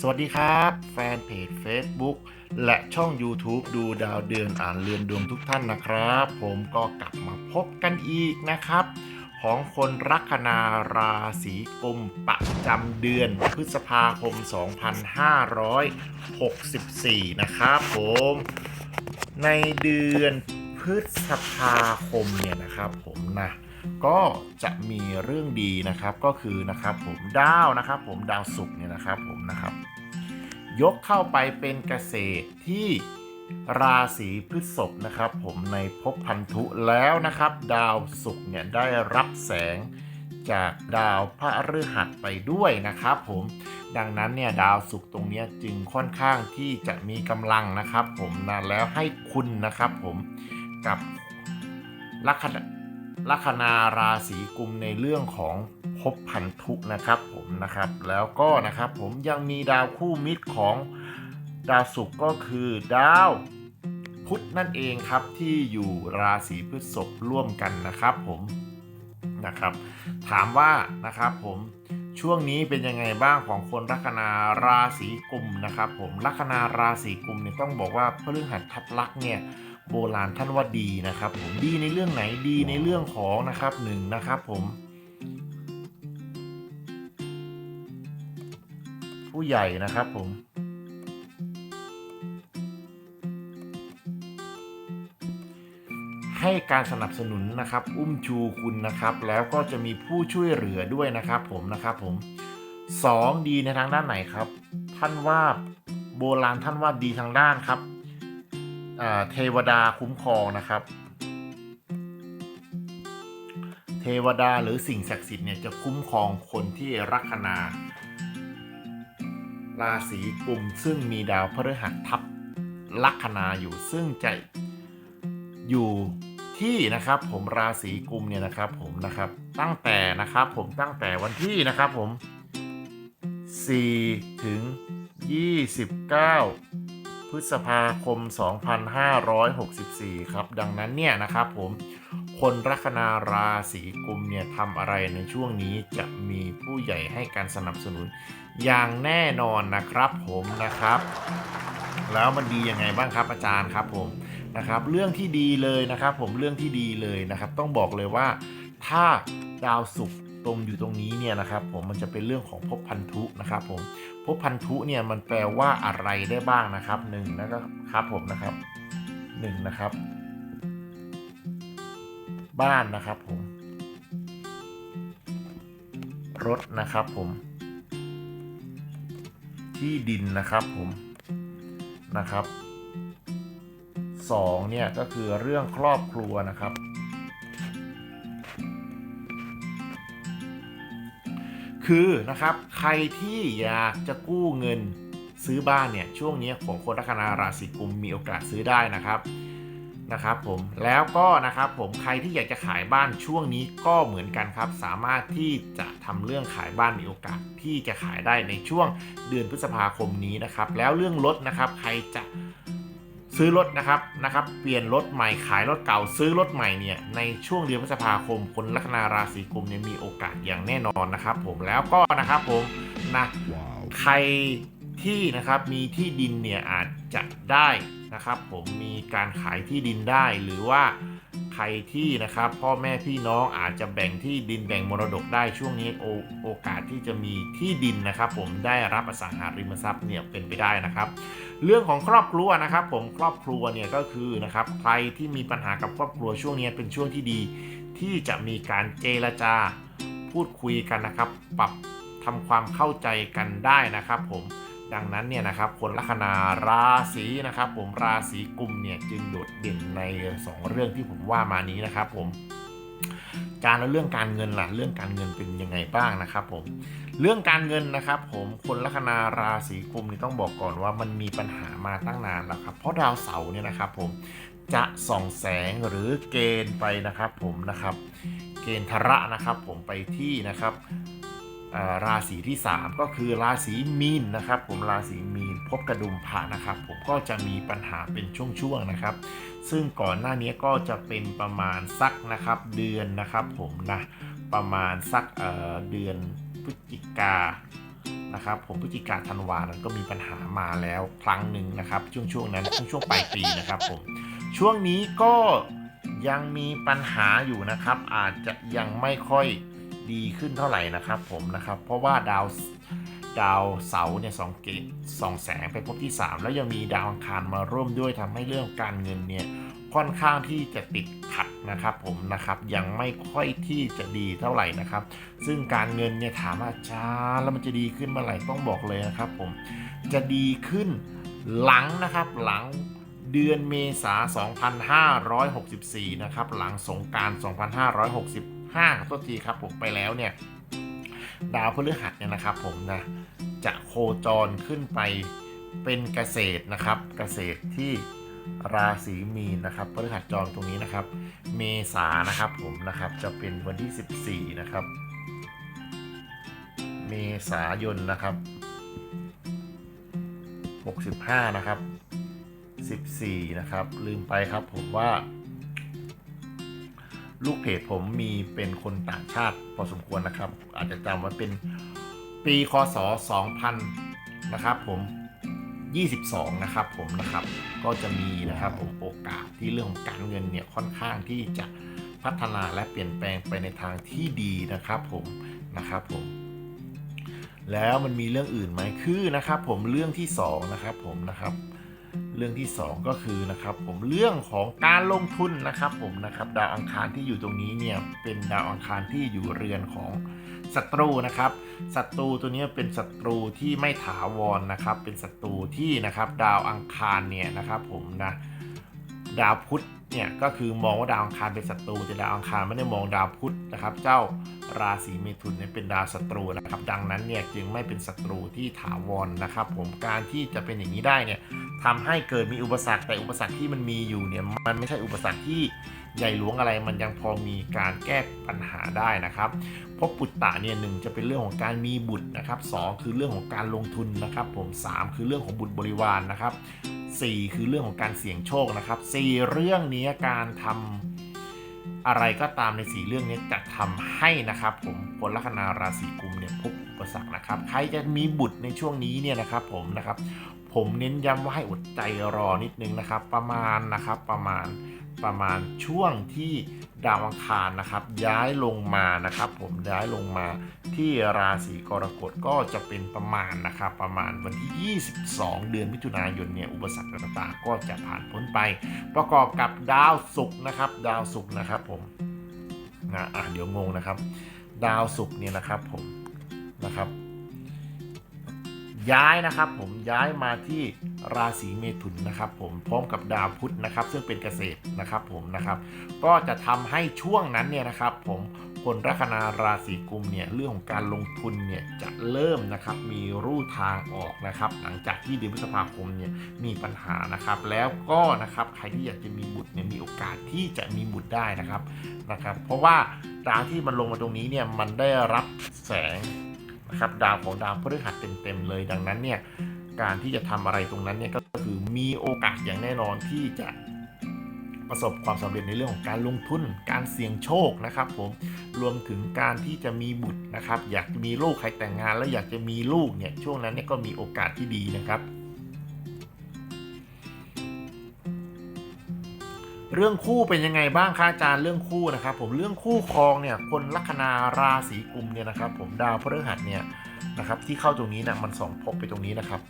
สวัสดีครับ แฟนเพจ Facebook และช่อง YouTube ดูดาวเดือนอ่านเรือนดวงทุกท่านนะครับ ผมก็กลับมาพบกันอีกนะครับ ของคนลัคนาราศีกุมประจำเดือนพฤษภาคม 2564 นะครับผม ในเดือนพฤษภาคมเนี่ยนะครับผมนะ ก็จะมีเรื่องดีนะครับก็คือนะครับผมดาวนะครับ ผมดาวศุกร์เนี่ยนะครับผมนะครับ ยกเข้าไปเป็นเกษตรที่ราศีพฤษภนะครับ ผมในภพพันธุแล้วนะครับ ดาวศุกร์เนี่ยได้รับแสงจากดาวพระฤหัสไปด้วยนะครับผมดังนั้นเนี่ยดาวศุกร์ตรงนี้จึงค่อนข้างที่จะมีกำลังนะครับ ผมนะแล้วให้คุณนะครับ ผมกับลัคนา ลัคนาราศีกุมในเรื่องของภพพันธุนะครับผมนะครับ แล้วก็นะครับผมยังมีดาวคู่มิตรของดาวศุกร์ก็คือดาวพุธนั่นเองครับที่อยู่ราศีพฤษภร่วมกันนะครับผมนะครับ ถามว่านะครับผมช่วงนี้เป็นยังไงบ้างของคนลัคนาราศีกุมนะครับ ผมลัคนาราศีกุมเนี่ยต้องบอกว่าพฤหัสทับลักษ์เนี่ย โบราณท่านว่าดีนะครับ ผมดีในเรื่องไหนดีในเรื่องของนะครับหนึ่งนะครับ ผม ผู้ใหญ่นะครับผมให้การสนับสนุนนะครับ อุ้มชูคุณนะครับ แล้วก็จะมีผู้ช่วยเหลือด้วยนะครับ ผมนะครับผมสองดีในทางด้านไหนครับ ท่านว่าโบราณท่านว่าดีทางด้านครับ เทวดาคุ้มครองนะครับ เทวดาหรือสิ่งศักดิ์สิทธิ์เนี่ยจะคุ้มครองคนที่ลัคนา ราศีกุมซึ่งมีดาวพฤหัสทับลัคนาอยู่ซึ่งจะอยู่ที่นะครับผมราศีกุมเนี่ยนะครับผมนะครับตั้งแต่นะครับผมตั้งแต่วันที่นะครับผม4ถึง 29 ฤษภาคม 2564 ครับ ดังนั้นเนี่ยนะครับผมคนลัคนาราศีกุมเนี่ยทำอะไรในช่วงนี้จะมีผู้ใหญ่ให้การสนับสนุน อย่างแน่นอนนะครับผมนะครับ แล้วมันดียังไงบ้างครับอาจารย์ครับผมนะครับ เรื่องที่ดีเลยนะครับ ผมเรื่องที่ดีเลยนะครับ ต้องบอกเลยว่าถ้าดาวศุกร์ ตรงอยู่ตรงนี้เนี่ยนะครับผมมันจะเป็นเรื่องของภพพันธุนะครับผมภพพันธุเนี่ยมันแปลว่าอะไรได้บ้างนะครับหนึ่งนะครับครับผมนะครับหนึ่งนะครับ บ้านนะครับผม รถนะครับผม ที่ดินนะครับผมนะครับสองเนี่ยก็คือเรื่องครอบครัวนะครับ คือนะครับใครที่อยากจะกู้เงินซื้อบ้านเนี่ยช่วงนี้ของคนลัคนาราศีกุมมีโอกาสซื้อได้นะครับนะครับผมแล้วก็นะครับผมใครที่อยากจะขายบ้านช่วงนี้ก็เหมือนกันครับ สามารถที่จะทำเรื่องขายบ้านมีโอกาสที่จะขายได้ในช่วงเดือนพฤษภาคมนี้นะครับ แล้วเรื่องรถนะครับใครจะ ซื้อรถนะครับนะครับเปลี่ยนรถใหม่ขายรถเก่าซื้อรถใหม่เนี่ยในช่วงเดือนพฤษภาคม คนลัคนาราศีกุมเนี่ยมีโอกาสอย่างแน่นอนนะครับผมแล้วก็นะครับผมนะใครที่นะครับมีที่ดินเนี่ยอาจจะได้นะครับผมมีการขายที่ดินได้หรือว่า ใครที่นะครับ พ่อแม่พี่น้องอาจจะแบ่งที่ดินแบ่งมรดกได้ช่วงนี้โอโอกาสที่จะมีที่ดินนะครับ ผมได้รับอสังหาริมทรัพย์เนี่ยเป็นไปได้นะครับ เรื่องของครอบครัวนะครับ ผมครอบครัวเนี่ยก็คือนะครับใครที่มีปัญหากับครอบครัวช่วงนี้เป็นช่วงที่ดี ที่จะมีการเจรจาพูดคุยกันนะครับ ปรับทำความเข้าใจกันได้นะครับ ผม ดังนั้นเนี่ยนะครับคนลัคนาราศีนะครับ ผมราศีกุมเนี่ยจึงโดดเด่นใน 2 เรื่องที่ผมว่ามานี้นะครับ ผม การแล้วเรื่องการเงินล่ะเรื่องการเงินเป็นยังไงบ้างนะครับ ผม เรื่องการเงินนะครับ ผมคนลัคนาราศีกุมนี่ต้องบอกก่อนว่ามันมีปัญหามาตั้งนานแล้วครับ เพราะดาวเสาร์เนี่ยนะครับ ผมจะส่องแสงหรือเกณฑ์ไปนะครับ ผมนะครับ เกณฑ์ทระนะครับ ผมไปที่นะครับ ราศีที่ 3 ก็คือราศีมีนนะครับ ผมราศีมีนพบกระดุมพระนะครับ ผมก็จะมีปัญหาเป็นช่วงๆนะครับ ซึ่งก่อนหน้านี้ก็จะเป็นประมาณสักนะครับเดือนนะครับผมนะประมาณสักเอ่อเดือนพฤศจิกานะครับผมพฤศจิกาธันวานั้นก็มีปัญหามาแล้วครั้งหนึ่งนะครับ ช่วงช่วงนั้นช่วงช่วงปลายปีนะครับผมช่วงนี้ก็ยังมีปัญหาอยู่นะครับ อาจจะยังไม่ค่อย ดีขึ้นเท่าไหร่นะครับผมนะครับ เพราะว่าดาวดาวเสาเนี่ยสองเกตสองแสงไปพบที่ 3 แล้วยังมีดาวอังคารมาร่วมด้วยทำให้เรื่องการเงินเนี่ยค่อนข้างที่จะติดขัดนะครับผมนะครับยังไม่ค่อยที่จะดีเท่าไหร่นะครับ ซึ่งการเงินเนี่ยถามอาจารย์แล้วมันจะดีขึ้นเมื่อไหร่ต้องบอกเลยนะครับผมจะดีขึ้นหลังนะครับหลังเดือนเมษา 2564 นะครับ หลังสงการ 2568 5ตัวทีครับผมไปแล้วเนี่ย ดาวพฤหัสเนี่ยนะครับผมนะจะโคจรขึ้นไปเป็นเกษตรนะครับ เกษตรที่ราศีมีนนะครับพฤหัสจรตรงนี้นะครับ เมษานะครับผมนะครับจะเป็นวันที่ 14 นะครับ เมษายนนะครับ 65 นะครับ 14 นะครับ ลืมไปครับผมว่า ลูกเพจผมมีเป็นคนต่างชาติพอสมควรนะครับ อาจจะจำไว้เป็นปีคศ 2000 นะครับผม 22 นะครับผมนะครับ ก็จะมีนะครับผมโอกาสที่เรื่องของการเงินเนี่ยค่อนข้างที่จะพัฒนาและเปลี่ยนแปลงไปในทางที่ดีนะครับผมนะครับผมแล้วมันมีเรื่องอื่นไหมคือนะครับผมเรื่องที่สองนะครับผมนะครับ เรื่องที่ 2 ก็คือนะครับผมเรื่องของการลงทุนนะครับผมนะครับดาวอังคารที่อยู่ตรงนี้เนี่ยเป็นดาวอังคารที่อยู่เรือนของศัตรูนะครับศัตรูตัวนี้เป็นศัตรูที่ไม่ถาวรนะครับ เป็นศัตรูที่นะครับดาวอังคารเนี่ยนะครับผมนะดาวพุธเนี่ยก็คือมองว่าดาวอังคารเป็นศัตรูแต่ดาวอังคารไม่ได้มองดาวพุธนะครับ เจ้าราศีเมถุนเนี่ยเป็นดาวศัตรูนะครับ ดังนั้นเนี่ยจึงไม่เป็นศัตรูที่ถาวรนะครับ ผมการที่จะเป็นอย่างนี้ได้เนี่ย ทำให้เกิดมีอุปสรรคแต่อุปสรรคที่มันมีอยู่เนี่ยมันไม่ใช่อุปสรรคที่ใหญ่หลวงอะไรมันยังพอมีการแก้ปัญหาได้นะครับ เพราะปุตตะเนี่ยหนึ่งจะเป็นเรื่องของการมีบุตรนะครับสองคือเรื่องของการลงทุนนะครับผมสามคือเรื่องของบุตรบริวารนนะครับสี่คือเรื่องของการเสี่ยงโชคนะครับสี่เรื่องนี้การทำอะไรก็ตามในสี่เรื่องนี้จะทำให้นะครับ ผมคนลัคนาราศีกุมเนี่ยพบอุปสรรคนะครับ ใครจะมีบุตรในช่วงนี้เนี่ยนะครับผมนะครับ ผมเน้นย้ำว่าให้อดใจรอนิดนึงนะครับ ประมาณนะครับประมาณประมาณช่วงที่ดาวอังคารนะครับ ย้ายลงมานะครับ ผมย้ายลงมาที่ราศีกรกฎก็จะเป็นประมาณนะครับ ประมาณวันที่ 22 เดือนมิถุนายนเนี่ยอุปสรรคต่างๆก็จะผ่านพ้นไป ประกอบกับดาวศุกร์นะครับ ดาวศุกร์นะครับผมนะอะเดี๋ยวงงนะครับ ดาวศุกร์เนี่ยนะครับผมนะครับ ย้ายนะครับ ผมย้ายมาที่ราศีเมถุนนะครับ ผมพร้อมกับดาวพุธนะครับ ซึ่งเป็นเกษตรนะครับ ผมนะครับ ก็จะทำให้ช่วงนั้นเนี่ยนะครับ ผมคนลัคนาราศีกุมเนี่ยเรื่องของการลงทุนเนี่ยจะเริ่มนะครับมีรูทางออกนะครับ หลังจากที่เดือนพฤษภาคมเนี่ยมีปัญหานะครับ แล้วก็นะครับใครที่อยากจะมีบุตรเนี่ยมีโอกาสที่จะมีบุตรได้นะครับนะครับ เพราะว่าดาวที่มันลงมาตรงนี้เนี่ยมันได้รับแสง นะครับดาวของดาวพฤหัสเต็มๆเลย ดังนั้นเนี่ยการที่จะทำอะไรตรงนั้นเนี่ยก็คือมีโอกาสอย่างแน่นอนที่จะประสบความสำเร็จในเรื่องของการลงทุน การเสี่ยงโชคนะครับผม รวมถึงการที่จะมีบุตรนะครับ อยากจะมีลูกใครแต่งงาน แล้วอยากจะมีลูกเนี่ย ช่วงนั้นเนี่ยก็มีโอกาสที่ดีนะครับ เรื่องคู่เป็นยังไงบ้างคะอาจารย์เรื่องคู่นะครับผมเรื่องคู่ครองเนี่ยคนลัคนาราศีกุมเนี่ยนะครับ ผมดาวพฤหัสเนี่ยนะครับที่เข้าตรงนี้นะมันส่องพบไปตรงนี้นะครับ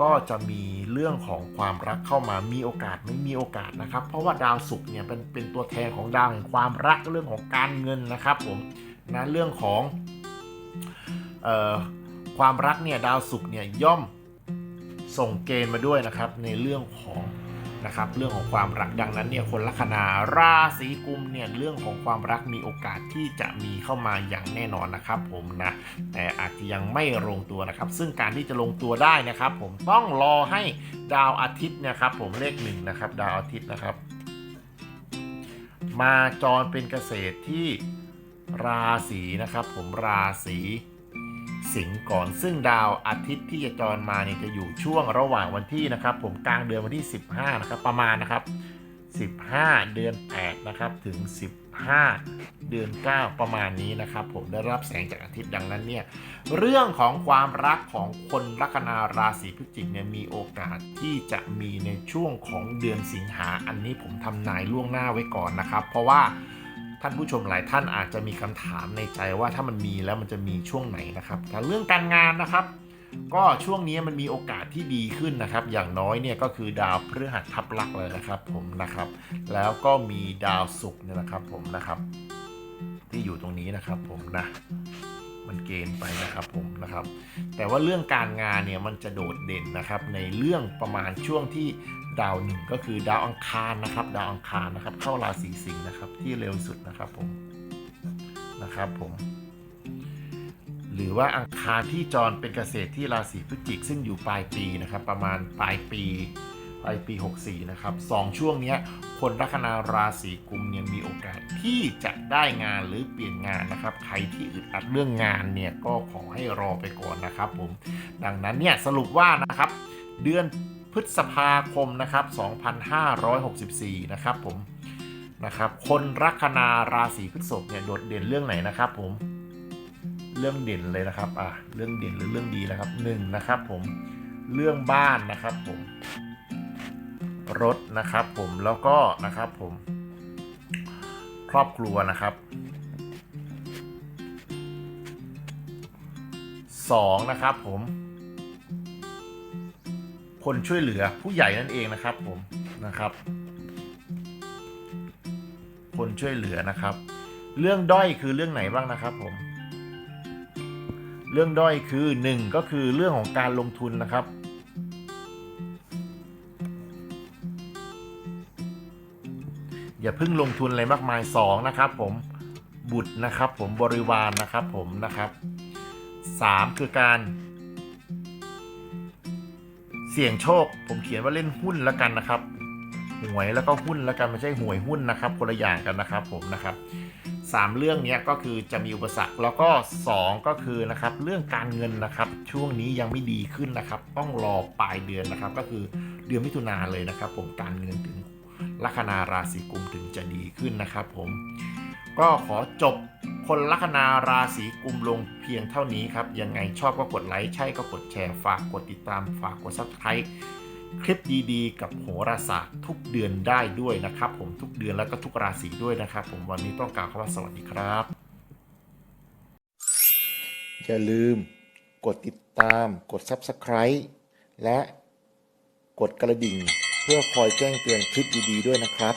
ก็จะมีเรื่องของความรักเข้ามามีโอกาสไม่มีโอกาสนะครับ เพราะว่าดาวศุกร์เนี่ยเป็นเป็นตัวแทนของดาวแห่งความรักเรื่องของการเงินนะครับผมนะเรื่องของเอ่อความรักเนี่ยดาวศุกร์เนี่ยย่อมส่งเกณฑ์มาด้วยนะครับในเรื่องของ นะครับเรื่องของความรักดังนั้นเนี่ยคนลัคนาราศีกุมเนี่ยเรื่องของความรักมีโอกาสที่จะมีเข้ามาอย่างแน่นอนนะครับ ผมนะแต่อาจจะยังไม่ลงตัวนะครับ ซึ่งการที่จะลงตัวได้นะครับ ผมต้องรอให้ดาวอาทิตย์นะครับ ผมเลขหนึ่งนะครับ ดาวอาทิตย์นะครับ มาจรเป็นเกษตรที่ราศีนะครับ ผมราศี สิงห์ก่อน ซึ่งดาวอาทิตย์ที่จะจรมาเนี่ยจะอยู่ช่วงระหว่างวันที่นะครับ ผมกลางเดือนวันที่ 15 นะครับ ประมาณนะครับ 15 เดือน 8 นะครับ ถึง 15 เดือน 9 ประมาณนี้นะครับ ผมได้รับแสงจากอาทิตย์ดังนั้นเนี่ยเรื่องของความรักของคนลัคนาราศีพฤศจิกเนี่ยมีโอกาสที่จะมีในช่วงของเดือนสิงหาอันนี้ผมทำนายล่วงหน้าไว้ก่อนนะครับ เพราะว่า ท่านผู้ชมหลายท่านอาจจะมีคำถามในใจว่าถ้ามันมีแล้วมันจะมีช่วงไหนนะครับแต่เรื่องการงานนะครับ ก็ช่วงนี้มันมีโอกาสที่ดีขึ้นนะครับ อย่างน้อยเนี่ยก็คือดาวพฤหัสทับลักเลยนะครับผมนะครับ แล้วก็มีดาวศุกร์เนี่ยนะครับผมนะครับ ที่อยู่ตรงนี้นะครับผมนะ เกณฑ์ไปนะครับผมนะครับ แต่ว่าเรื่องการงานเนี่ยมันจะโดดเด่นนะครับ ในเรื่องประมาณช่วงที่ดาวหนึ่งก็คือดาวอังคารนะครับ ดาวอังคารนะครับ เข้าราศีสิงห์นะครับที่เร็วสุดนะครับผมนะครับผมหรือว่าอังคารที่จรเป็นเกษตรที่ราศีพฤศจิกซึ่งอยู่ปลายปีนะครับ ประมาณปลายปี ปลายปี 64 นะครับสองช่วงนี้คนลัคนาราศีกุมเนี่ยมีโอกาสที่จะได้งานหรือเปลี่ยนงานนะครับ ใครที่อึดอัดเรื่องงานเนี่ยก็ขอให้รอไปก่อนนะครับผม ดังนั้นเนี่ยสรุปว่านะครับ เดือนพฤษภาคมนะครับ 2564 นะครับผมนะครับ คนลัคนาราศีพฤษภเนี่ยโดดเด่นเรื่องไหนนะครับ ผม เรื่องเด่นเลยนะครับ อะ เรื่องเด่นหรือเรื่องดีนะครับหนึ่งนะครับ ผม เรื่องบ้านนะครับ ผม รถนะครับผมแล้วก็นะครับผม ครอบครัวนะครับสองนะครับผม คนช่วยเหลือผู้ใหญ่นั่นเองนะครับผมนะครับ คนช่วยเหลือนะครับ เรื่องด้อยคือเรื่องไหนบ้างนะครับผม เรื่องด้อยคือ 1 ก็คือเรื่องของการลงทุนนะครับ อย่าเพิ่งลงทุนอะไรมากมาย2นะครับผมบุตรนะครับผมบริวารนะครับผมนะครับ 3 คือการ เสี่ยงโชค ผมเขียนว่าเล่นหุ้นแล้วกันนะครับหวยแล้วก็หุ้นแล้วกันไม่ใช่หวยหุ้นนะครับคนละอย่างกันนะครับผมนะครับสามเรื่องนี้ก็คือจะมีอุปสรรคแล้วก็สองก็คือนะครับเรื่องการเงินนะครับ ช่วงนี้ยังไม่ดีขึ้นนะครับ ต้องรอปลายเดือนนะครับ ก็คือเดือนมิถุนาเลยนะครับ ผมการเงินถึง ลัคนาราศีกุมถึงจะดีขึ้นนะครับผม ก็ขอจบคนลัคนาราศีกุมลงเพียงเท่านี้ครับ ยังไงชอบก็กดไลค์ใช่ก็กดแชร์ฝากกดติดตามฝากกด subscribe คลิปดีๆ กับโหราศาสตร์ทุกเดือนได้ด้วยนะครับ ผมทุกเดือนแล้วก็ทุกราศีด้วยนะครับ ผมวันนี้ต้องกล่าวคำว่าสวัสดีครับ อย่าลืมกดติดตาม กด subscribe และกดกระดิ่ง เพื่อคอยแจ้งเตือนคลิปดีๆด้วยนะครับ